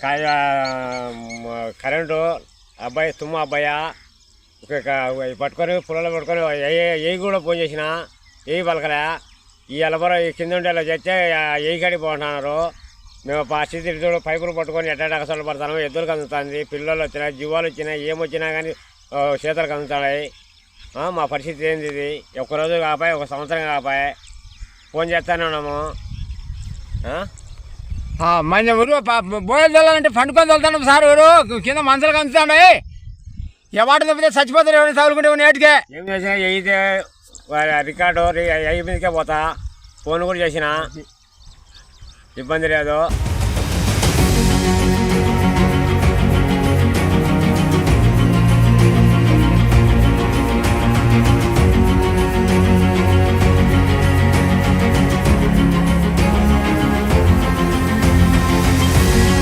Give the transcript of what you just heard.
కాయ కరెంటు అబ్బాయి తుమ్మ అబ్బాయి పట్టుకొని పుల్లలు పట్టుకొని ఏ కూడా ఫోన్ చేసిన ఏ పలకలే. ఈ అలబర ఈ కింద ఉండే ఇలా చేస్తే ఏ కాడికి పోతున్నారు మేము పరిస్థితి చూడు పైపులు పట్టుకొని ఎట్ట అసలు పడతాము ఎద్దులకు అందుతుంది. పిల్లలు వచ్చినాయి జీవాలు వచ్చినాయి ఏమొచ్చినా కానీ చేతులకు అందుతాయి. ఆ, మా పరిస్థితి ఏంది ఇది? ఒక్కరోజు కాపాయి ఒక సంవత్సరం కాపాయి. ఫోన్ చేస్తానే ఉన్నాము? మన ఊరు బోయలు తోలాలంటే పండుకొని తోలుతాం సార్ ఊరు. కింద మనసులు కంచుతాయి ఎవరు తప్పితే చచ్చిపోతారు ఎవరు తగులుకుంటే నేటికే? ఏం చేసినా అయితే రికార్డు అయ్యి మీదకే పోతా. ఫోన్ కూడా చేసిన. ఇబ్బంది లేదు.